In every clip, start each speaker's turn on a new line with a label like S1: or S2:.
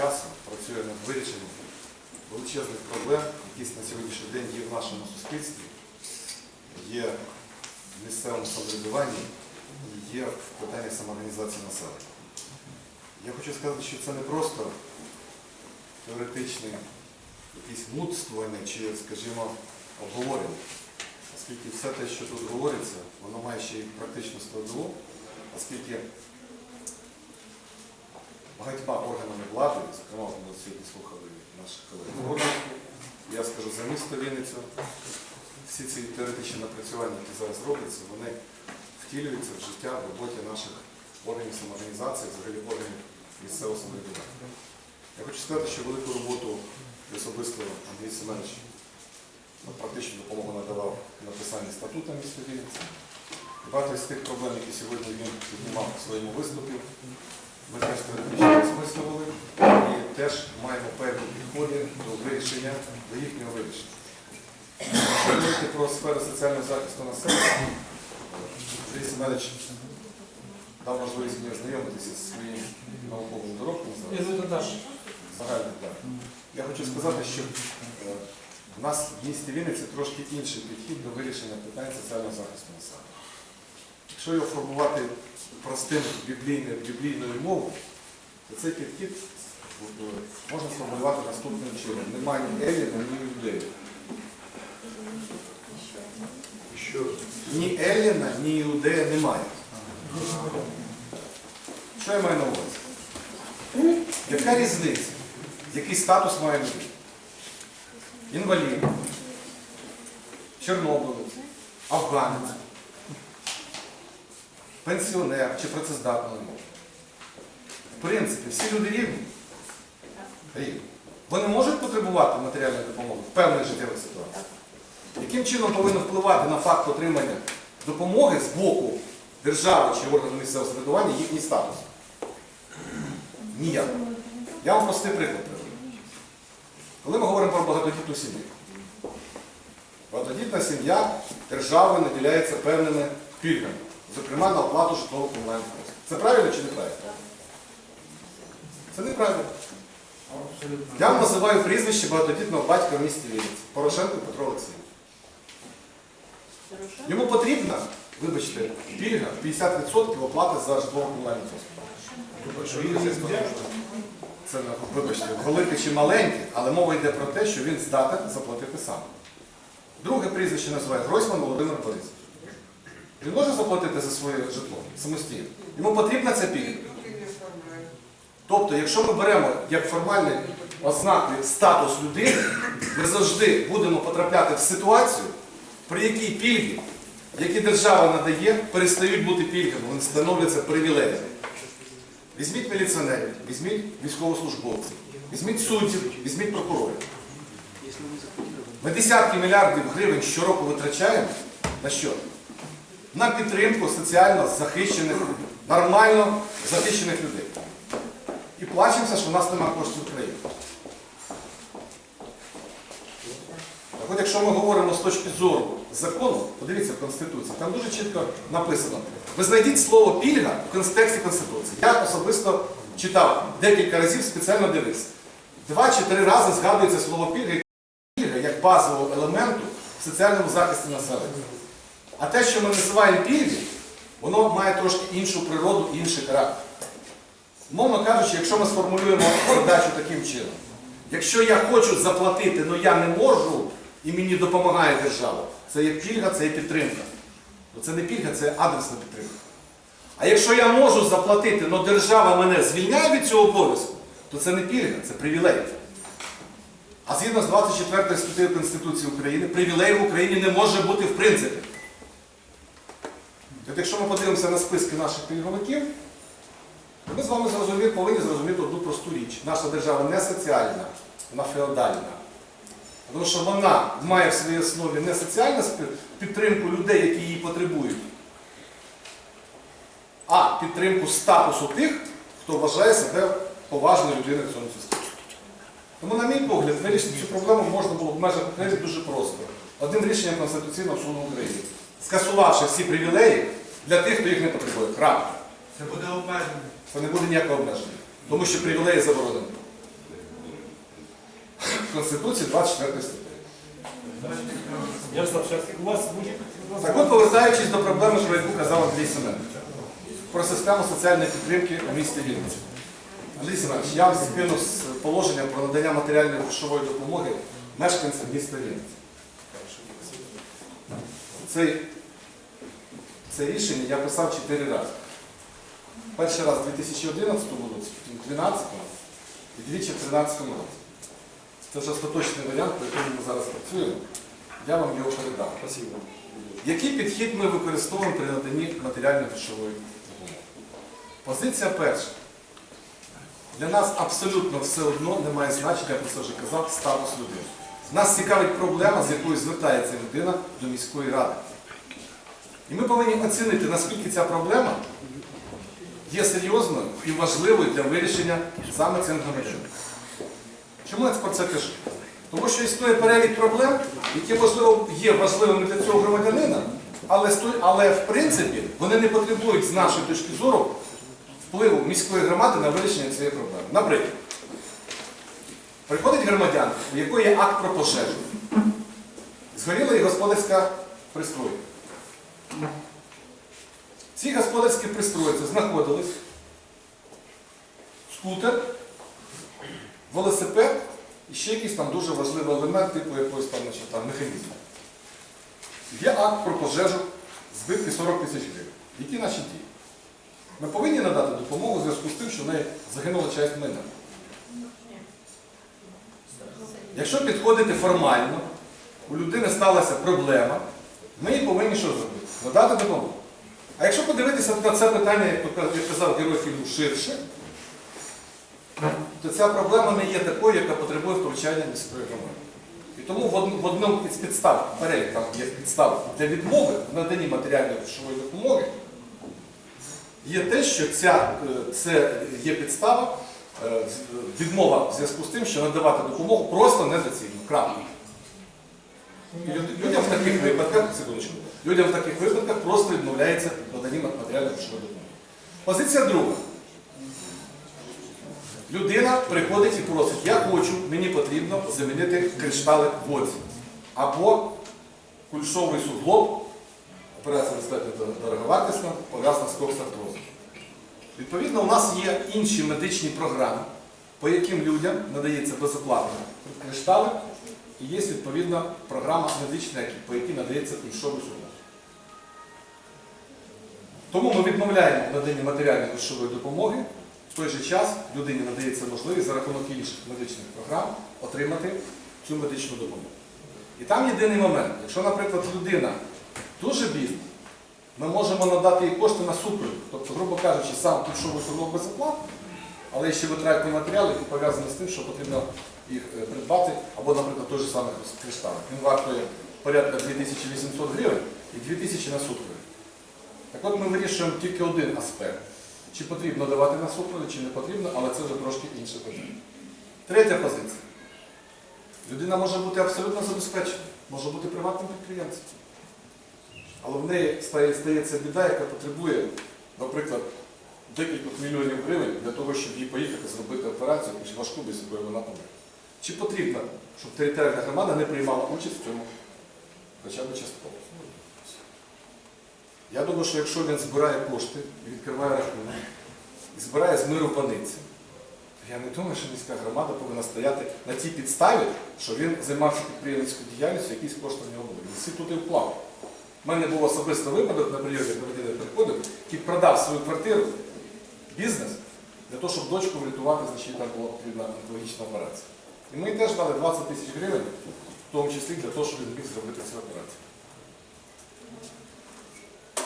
S1: часу працює над вирішенням величезних проблем, які на сьогоднішній день є в нашому суспільстві, є в місцевому самоврядуванні і є в питанні самоорганізації населення. Я хочу сказати, що це не просто теоретичне якесь мудствування чи, скажімо, обговорення. Оскільки все те, що тут говориться, воно має ще й практичну складову, оскільки багатьма органами влади, зокрема, ми сьогодні слухали наших колег я скажу за місто Вінницю, всі ці теоретичні напрацювання, які зараз робляться, вони втілюються в життя в роботі наших органів самоорганізації, взагалі органів місцевого самоврядування. Я хочу сказати, що велику роботу особисто Андрій Семенович ну, практичну допомогу надавав написанні статуту міста Вінниці. Багато з тих проблем, які сьогодні він піднімав в своєму виступі, ми теж теоретично розмислювали і теж маємо певні підходи до вирішення, до їхнього вирішення. Якщо говорити про сферу соціального захисту населення, Андрій Семенович дав можливість мені ознайомитися зі своїм науковим доробком. Загальний так. Я хочу сказати, що е, в нас в місті Вінниці трошки інший підхід до вирішення питань соціального захисту населення. Якщо його формувати простим біблійною, біблійною мовою, то цей підхід можна сформулювати наступним чином. Немає ні Еліна, ні Юдеї. Ні Еліна, ні Іудея немає. Що я маю на увазі? Яка різниця? Який статус має людина? Інвалід, чорнобилець, афганець, пенсіонер чи працездатний. В принципі, всі люди рівні. Рівні. Вони можуть потребувати матеріальної допомоги в певних життєвих ситуаціях. Яким чином повинно впливати на факт отримання допомоги з боку держави чи органу місцевого самоврядування їхній статус? Ніяк. Я вам простий приклад приведу. Коли ми говоримо про багатодітну сім'ю, багатодітна сім'я державою наділяється певними пільгами, зокрема на оплату житлово-комунальних послуг. Це правильно чи неправильно? Це неправильно.
S2: Абсолютно.
S1: Я вам називаю прізвище багатодітного батька в місті Вінниці. Порошенко Петро Олексійович. Йому потрібна, вибачте, пільга 50% оплати за житлово-комунальні послуги. Це, вибачте, велике чи маленьке, але мова йде про те, що він здатен заплатити сам. Друге прізвище називає Гройсман Володимир Борисович. Він може заплатити за своє житло самостійно. Йому потрібна ця пільга. Тобто, якщо ми беремо як формальні ознаки статус людини, ми завжди будемо потрапляти в ситуацію, при якій пільги, які держава надає, перестають бути пільгами, вони становляться привілеями. Візьміть міліціонерів, візьміть військовослужбовців, візьміть суддів, візьміть прокурорів. Ми десятки мільярдів гривень щороку витрачаємо на що? На підтримку соціально захищених, нормально захищених людей. І плачемося, що в нас немає коштів в країні. Так от якщо ми говоримо з точки зору закону, подивіться в Конституції, там дуже чітко написано. Ви знайдіть слово пільга в контексті Конституції. Я особисто читав декілька разів, спеціально дивився. Два чи три рази згадується слово пільга як базового елементу в соціальному захисті населення. А те, що ми називаємо пільги, воно має трошки іншу природу, інший характер. Мовно кажучи, якщо ми сформулюємо задачу таким чином, якщо я хочу заплатити, але я не можу і мені допомагає держава, це є пільга, це є підтримка. Це не пільга, це адресна підтримка. А якщо я можу заплатити, але держава мене звільняє від цього обов'язку, то це не пільга, це привілей. А згідно з 24 статтею Конституції України, привілей в Україні не може бути в принципі. Якщо ми подивимося на списки наших пільговиків, ми з вами зрозумі- повинні зрозуміти одну просту річ. Наша держава не соціальна, вона феодальна. Тому що вона має в своїй основі не соціальну підтримку людей, які її потребують, а підтримку статусу тих, хто вважає себе поважною людиною в цьому суспільстві. Тому, на мій погляд, вирішити цю проблему можна було в межах України дуже просто. одним рішенням Конституційного суду України, скасувавши всі привілеї для тих, хто їх не потребує. Крапка.
S2: Це буде обмеження.
S1: Це не буде ніякого обмеження. Тому що привілеї заборонені. В Конституції 24 статті. Так от, повертаючись до проблеми, про яку казав Андрій Семенович, про систему соціальної підтримки у місті Вінниці. Андрій Семенович, я вам з положення про надання матеріальної грошової допомоги мешканцям міста Вінниці. Це, це рішення я писав чотири рази. Перший раз у 2011 році, потім у 2012 і двічі в 2013 році. Це вже остаточний варіант, по якому ми зараз працюємо. Я вам його передав. Спасибо. Який підхід ми використовуємо при наданні матеріальної грошової допомоги? Позиція перша. Для нас абсолютно все одно не має значення, я про це вже казав, статус людини. Нас цікавить проблема, з якою звертається людина до міської ради. І ми повинні оцінити, наскільки ця проблема є серйозною і важливою для вирішення саме цим громадянам. Чому я про це кажу? Тому що існує перелік проблем, які можливо є важливими для цього громадянина, але, але в принципі вони не потребують з нашої точки зору впливу міської громади на вирішення цієї проблеми. Наприклад, приходить громадян, у якої є акт про пожежу. Згоріла і господарська пристройка. В цій господарській пристройці знаходились скутер, велосипед і ще якийсь там дуже важливий елемент, типу якогось там, значить, там механізму. Є акт про пожежу, збитки 40 тисяч гривень. Які наші дії? Ми повинні надати допомогу в зв'язку з тим, що в неї загинула часть майна. Якщо підходити формально, у людини сталася проблема, ми повинні що зробити? Надати допомогу. А якщо подивитися на це питання, як казав герой фільму ширше, то ця проблема не є такою, яка потребує втручання міської громади. І тому в одному із підстав, перелік там є підстав для відмови в наданні матеріальної грошової допомоги, є те, що ця, е, це є підстава, е, відмова в зв'язку з тим, що надавати допомогу просто недоцільно. Крапка. Людям в таких випадках, секундочку, людям в таких випадках просто відмовляється наданні матеріальної грошової допомоги. Позиція друга. Людина приходить і просить, я хочу, мені потрібно замінити кришталик в воді. Або кульшовий суглоб, операція достатньо дороговартісна, пов'язана з коксартрозом. Відповідно, у нас є інші медичні програми, по яким людям надається безоплатно кришталик, і є відповідна програма медична, по якій надається кульшовий суглоб. Тому ми відмовляємо наданні матеріальної грошової допомоги. В той же час людині надається можливість за рахунок інших медичних програм отримати цю медичну допомогу. І там єдиний момент. Якщо, наприклад, людина дуже бідна, ми можемо надати їй кошти на супровід. Тобто, грубо кажучи, сам кульшовий суглоб безоплатно, але ще витратні матеріали, які пов'язані з тим, що потрібно їх е, придбати, або, наприклад, той же самий кришталик. Він вартує порядка 2800 гривень і 2000 на супровід. Так от ми вирішуємо тільки один аспект. Чи потрібно давати на супровід, чи не потрібно, але це вже трошки інше питання. Третя позиція. Людина може бути абсолютно забезпечена, може бути приватним підприємцем. Але в неї стає- стається біда, яка потребує, наприклад, декількох мільйонів гривень для того, щоб їй поїхати зробити операцію, важку, без якої вона помре. Чи потрібно, щоб територіальна громада не приймала участь в цьому хоча б частково? Я думаю, що якщо він збирає кошти відкриває рахунок, і збирає з миру паниці, то я не думаю, що міська громада повинна стояти на тій підставі, що він займався підприємницькою діяльністю, якісь кошти в нього були. Всі туди вклав. У мене був особисто випадок на прийомі, громадянин приходив, який продав свою квартиру, бізнес, для того, щоб дочку врятувати, значить там була потрібна онкологічна операція. І ми теж дали 20 тисяч гривень, в тому числі для того, щоб він зробити цю операцію.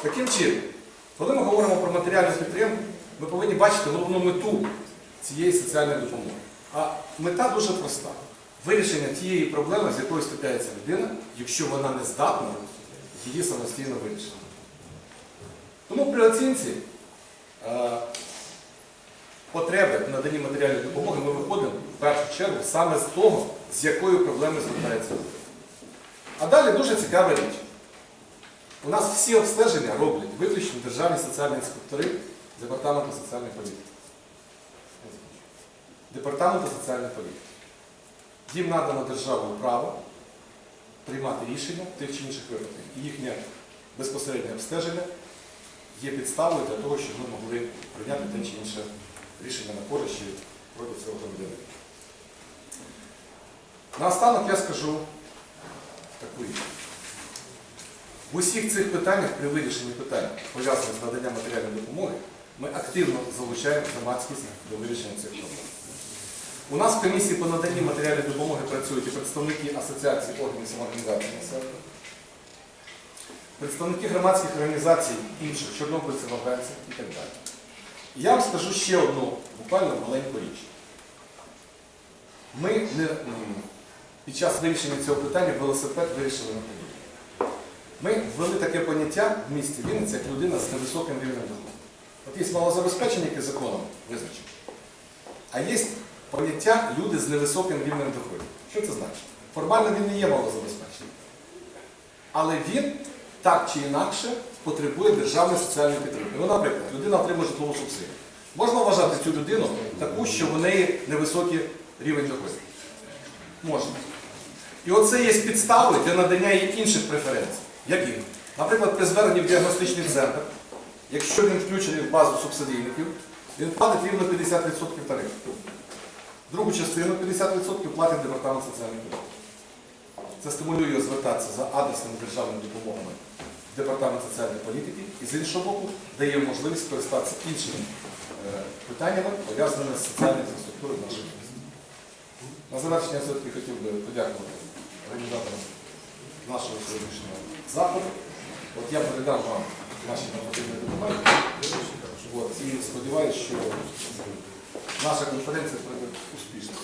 S1: Таким чином, коли ми говоримо про матеріальну підтримку, ми повинні бачити головну мету цієї соціальної допомоги. А мета дуже проста. Вирішення тієї проблеми, з якою стикається людина, якщо вона не здатна її самостійно вирішити. Тому при оцінці е, потреби в наданні матеріальної допомоги ми виходимо першу чергу саме з того, з якою проблемою звертається людина. А далі дуже цікава річ. У нас всі обстеження роблять виключно державні соціальні інспектори Департаменту соціальної політики. Департаменту соціальної політики. Їм надано державою право приймати рішення тих чи інших випадках. І їхнє безпосереднє обстеження є підставою для того, щоб ми могли прийняти те чи інше рішення на користь проти цього громадянина. Наостанок я скажу таку річ. В усіх цих питаннях при вирішенні питань, пов'язаних з наданням матеріальної допомоги, ми активно залучаємо громадськість до вирішення цих проблем. У нас в комісії по наданні матеріальної допомоги працюють і представники асоціації органів самоорганізації населення, представники громадських організацій інших, чорнобильців, афганців і так далі. І я вам скажу ще одну буквально маленьку річ. Ми не, під час вирішення цього питання велосипед вирішили на подібне. Ми ввели таке поняття в місті Вінниці, як людина з невисоким рівнем доходу. От є малозабезпечені, які законом визначені, а є поняття люди з невисоким рівнем доходу. Що це значить? Формально він не є малозабезпеченим. Але він так чи інакше потребує державної соціальної підтримки. Ну, наприклад, людина отримує житлову субсидію. Можна вважати цю людину таку, що в неї невисокий рівень доходу? Можна. І оце є підстави для надання їй інших преференцій. Яких? Наприклад, при зверненні в діагностичний центр, якщо він включений в базу субсидійників, він платить рівно 50% тарифу. Другу частину 50% платить департамент соціальної політики. Це стимулює звертатися за адресними державними допомогами в департамент соціальної політики і з іншого боку дає можливість користатися іншими е, питаннями, пов'язаними з соціальною інфраструктурою нашої міста. На завершення все-таки хотів би подякувати організаторам нашого сьогоднішнього заходу. От я передам вам наші нормативні документи. І сподіваюся, що наша конференція пройде успішно.